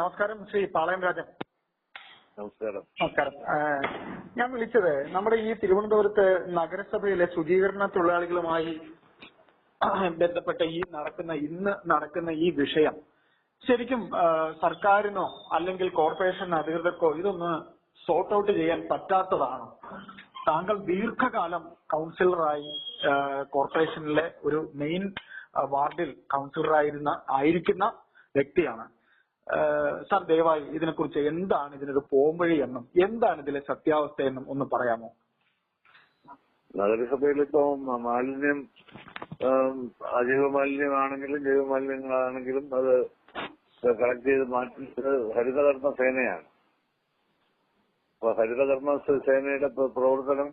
നമസ്കാരം ശ്രീ പാളയം രാജൻ. നമസ്കാരം. നമസ്കാരം. ഞാൻ വിളിച്ചത് നമ്മുടെ ഈ തിരുവനന്തപുരത്ത് നഗരസഭയിലെ ശുചീകരണ തൊഴിലാളികളുമായി ബന്ധപ്പെട്ട ഈ നടക്കുന്ന ഇന്ന് നടക്കുന്ന ഈ വിഷയം ശരിക്കും സർക്കാരിനോ അല്ലെങ്കിൽ കോർപ്പറേഷൻ അധികൃതർക്കോ ഇതൊന്ന് സോർട്ട് ഔട്ട് ചെയ്യാൻ പറ്റാത്തതാണ്? താങ്കൾ ദീർഘകാലം കൗൺസിലറായി കോർപ്പറേഷനിലെ ഒരു മെയിൻ വാർഡിൽ കൗൺസിലറായിരുന്ന ആയിരിക്കുന്ന വ്യക്തിയാണ്. സാർ ദയവായി ഇതിനെക്കുറിച്ച് എന്താണ് ഇതിനൊരു പോംവഴി എന്നും എന്താണ് ഇതിലെ സത്യാവസ്ഥ എന്നും ഒന്ന് പറയാമോ? നഗരസഭയിൽ ഇപ്പോ മാലിന്യം അജൈവ മാലിന്യമാണെങ്കിലും ജൈവ മാലിന്യങ്ങളാണെങ്കിലും അത് കളക്ട് ചെയ്ത് മാറ്റുന്നത് ഹരിതകർമ്മ സേനയാണ്. അപ്പൊ ഹരിതകർമ്മ സേനയുടെ പ്രവർത്തനം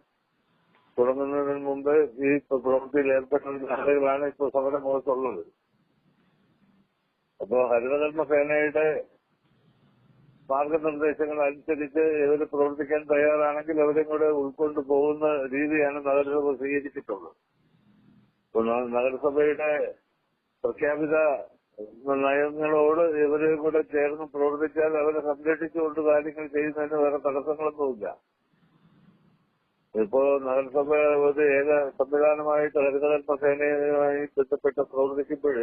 തുടങ്ങുന്നതിന് മുമ്പ് ഈ പ്ര- പ്രവൃത്തിയിൽ ഏർപ്പെട്ടിരുന്ന ആളുകളാണ് ഇപ്പോൾ സമരം മുഖത്തുള്ളത്. അപ്പോ ഹരിതകർമ്മ സേനയുടെ മാർഗനിർദ്ദേശങ്ങൾ അനുസരിച്ച് ഇവർ പ്രവർത്തിക്കാൻ തയ്യാറാണെങ്കിൽ അവരെയും കൂടെ ഉൾക്കൊണ്ട് പോകുന്ന രീതിയാണ് നഗരസഭ സ്വീകരിച്ചിട്ടുള്ളത്. നഗരസഭയുടെ പ്രഖ്യാപിത നയങ്ങളോട് ഇവരെ കൂടെ ചേർന്ന് പ്രവർത്തിച്ചാൽ അവരെ സംരക്ഷിച്ചുകൊണ്ട് കാര്യങ്ങൾ ചെയ്യുന്നതിന് വേറെ തടസ്സങ്ങളൊന്നുമില്ല. ഇപ്പോ നഗരസഭ ഒരു ഏക സംവിധാനമായിട്ട് ഹരിതകർമ്മ സേനയുമായി ബന്ധപ്പെട്ട് പ്രവർത്തിക്കുമ്പോൾ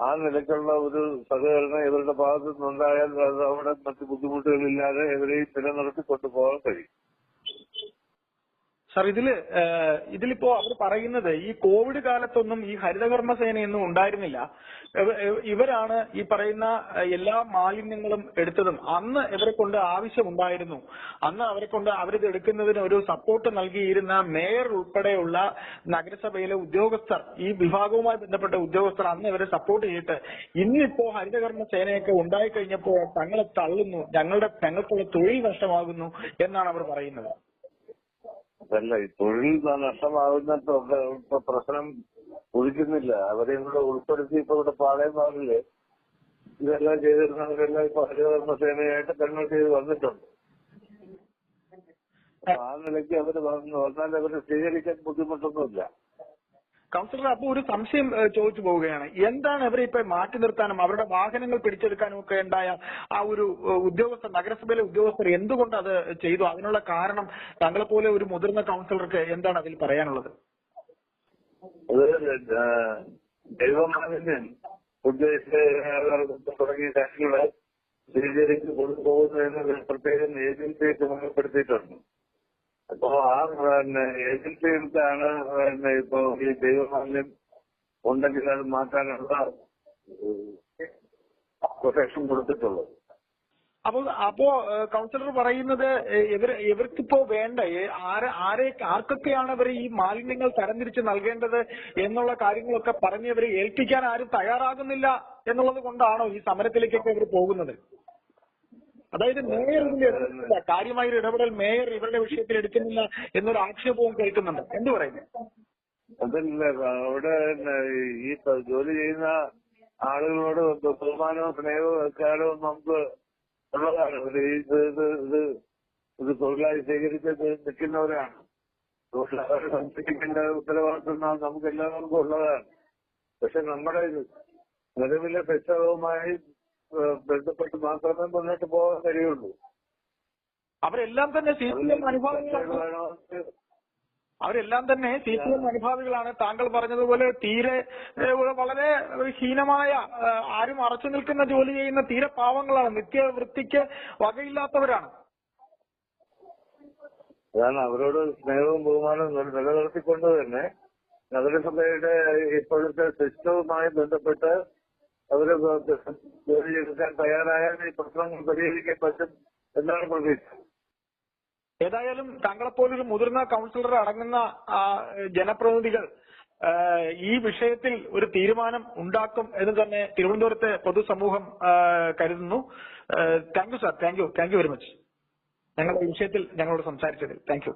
ആ നിലയ്ക്കുള്ള ഒരു സഹകരണം ഇവരുടെ ഭാഗത്തുനിന്നുണ്ടായാൽ അത് അവിടെ മറ്റു ബുദ്ധിമുട്ടുകളില്ലാതെ ഇവരെയും നിലനിർത്തി കൊണ്ടുപോകാൻ കഴിയും. സാർ ഇതിൽ ഇതിലിപ്പോ അവർ പറയുന്നത് ഈ കോവിഡ് കാലത്തൊന്നും ഈ ഹരിതകർമ്മ സേനയൊന്നും ഉണ്ടായിരുന്നില്ല. ഇവ- ഇവ- ഇവരാണ് ഈ പറയുന്ന എല്ലാ മാലിന്യങ്ങളും എടുത്തതും. അന്ന് ഇവരെ കൊണ്ട് ആവശ്യമുണ്ടായിരുന്നു. അന്ന് അവരെ കൊണ്ട് അവരിത് എടുക്കുന്നതിന് ഒരു സപ്പോർട്ട് നൽകിയിരുന്ന മേയർ ഉൾപ്പെടെയുള്ള നഗരസഭയിലെ ഉദ്യോഗസ്ഥർ ഈ വിഭാഗവുമായി ബന്ധപ്പെട്ട ഉദ്യോഗസ്ഥർ അന്ന് ഇവരെ സപ്പോർട്ട് ചെയ്തിട്ട് ഇന്നിപ്പോ ഹരിതകർമ്മ സേനയൊക്കെ ഉണ്ടായിക്കഴിഞ്ഞപ്പോ തങ്ങളെ തള്ളുന്നു. ഞങ്ങളുടെ ഞങ്ങൾക്കുള്ള തൊഴിൽ നഷ്ടമാകുന്നു എന്നാണ് അവർ പറയുന്നത്. അതല്ല ഈ തൊഴിൽ നഷ്ടമാകുന്ന പ്ര- പ്ര- പ്രശ്നം ഒഴിക്കുന്നില്ല അവരെയും കൂടെ ഉൾപ്പെടുത്തി ഇപ്പൊ ഇവിടെ പാളയം ഭാഗത്തിൽ ഇതെല്ലാം ചെയ്തിരുന്നവരെല്ലാം ഇപ്പൊ ഹരിതകർമ്മ സേനയായിട്ട് കൺവേർട്ട് ചെയ്ത് വന്നിട്ടുണ്ട്. ആ നിലയ്ക്ക് അവർ വന്ന് വന്നാൽ അവരെ സ്വീകരിക്കാൻ ബുദ്ധിമുട്ടൊന്നുമില്ല. കൗൺസിലർ അപ്പൊ ഒരു സംശയം ചോദിച്ചു പോവുകയാണ്. എന്താണ് ഇവരെ ഇപ്പൊ മാറ്റി നിർത്താനും അവരുടെ വാഹനങ്ങൾ പിടിച്ചെടുക്കാനും ഒക്കെ ഉണ്ടായ ആ ഒരു ഉദ്യോഗസ്ഥർ നഗരസഭയിലെ ഉദ്യോഗസ്ഥർ എന്തുകൊണ്ട് അത് ചെയ്തു? അതിനുള്ള കാരണം താങ്കളെ പോലെ ഒരു മുതിർന്ന കൗൺസിലർക്ക് എന്താണ് അതിൽ പറയാനുള്ളത്? ദൈവമാലിന്യം തുടങ്ങിയ കാര്യങ്ങൾ കൊണ്ടുപോകുന്നതിന് പ്രത്യേകം ഏജൻസിയെ ചുമതലപ്പെടുത്തിയിട്ടുണ്ട് അപ്പോ ആ പിന്നെ ഏജൻസികൾക്കാണ് പിന്നെ ഇപ്പൊ ഈ ദൈവമാലിന്യം ഉണ്ടെങ്കിൽ അത് മാറ്റാനുള്ള കൊട്ടേഷൻ കൊടുത്തിട്ടുള്ളത്. അപ്പൊ അപ്പോ കൗൺസിലർ പറയുന്നത് ഇവർ ഇവർക്കിപ്പോ വേണ്ട ആരെ ആരെ ആർക്കൊക്കെയാണ് ഇവർ ഈ മാലിന്യങ്ങൾ തരംതിരിച്ച് നൽകേണ്ടത് എന്നുള്ള കാര്യങ്ങളൊക്കെ പറഞ്ഞ് ഇവരെ ഏൽപ്പിക്കാൻ ആരും തയ്യാറാകുന്നില്ല എന്നുള്ളത് കൊണ്ടാണോ ഈ സമരത്തിലേക്കൊക്കെ ഇവർ പോകുന്നത്? അതായത് മേയർ ഇതിൽ എടുക്കുന്നില്ല. കാര്യമായ ഒരു ഇടപെടൽ മേയർ ഇവരുടെ വിഷയത്തിൽ എടുക്കുന്നില്ല എന്നൊരു ആക്ഷേപവും കേൾക്കുന്നുണ്ട്. എന്ത് പറയുന്നു? അതല്ല അവിടെ ഈ ജോലി ചെയ്യുന്ന ആളുകളോട് ബഹുമാനവും സ്നേഹവും വെക്കാനും നമുക്ക് ഉള്ളതാണ്. ഇത് ഇത് ഇത് ഇത് തൊഴിലായി സ്വീകരിച്ച് നിൽക്കുന്നവരാണ്. സംരക്ഷിക്കേണ്ട ഉത്തരവാദിത്വം നമുക്ക് എല്ലാവർക്കും ഉള്ളതാണ്. പക്ഷെ നമ്മുടെ നിലവിലെ പ്രശ്നവുമായി ഏഹ്, ബന്ധപ്പെട്ട് മാത്രമേ മുന്നോട്ട് പോകാൻ കഴിയുള്ളൂ. അവരെല്ലാം തന്നെ സി പി എം അനുഭാവികളാണ്. അവരെല്ലാം തന്നെ സി പി എം അനുഭാവികളാണ്. താങ്കൾ പറഞ്ഞതുപോലെ തീരെ വളരെ ഹീനമായ ആരും അറച്ചു നിൽക്കുന്ന ജോലി ചെയ്യുന്ന തീരെ പാവങ്ങളാണ്. നിത്യവൃത്തിക്ക് വകയില്ലാത്തവരാണ്. അതാണ് അവരോട് സ്നേഹവും ബഹുമാനവും നില- നിലനിർത്തിക്കൊണ്ട് തന്നെ നഗരസഭയുടെ ഇപ്പോഴത്തെ സിസ്റ്റവുമായി ബന്ധപ്പെട്ട് അവർ ജോലി എടുക്കാൻ തയ്യാറായാൽ ഈ പ്രശ്നങ്ങൾ പരിഹരിക്കാൻ പറ്റും എന്നാണ് പ്രതീക്ഷ. ഏതായാലും താങ്കളെപ്പോലൊരു മുതിർന്ന കൗൺസിലർ അടങ്ങുന്ന ജനപ്രതിനിധികൾ ഈ വിഷയത്തിൽ ഒരു തീരുമാനം ഉണ്ടാക്കും എന്ന് തന്നെ തിരുവനന്തപുരത്തെ പൊതുസമൂഹം കരുതുന്നു. Thank you sir. Thank you. Thank you very much. ഞങ്ങളുടെ ഈ വിഷയത്തിൽ ഞങ്ങളോട് സംസാരിച്ചതിൽ താങ്ക് യു.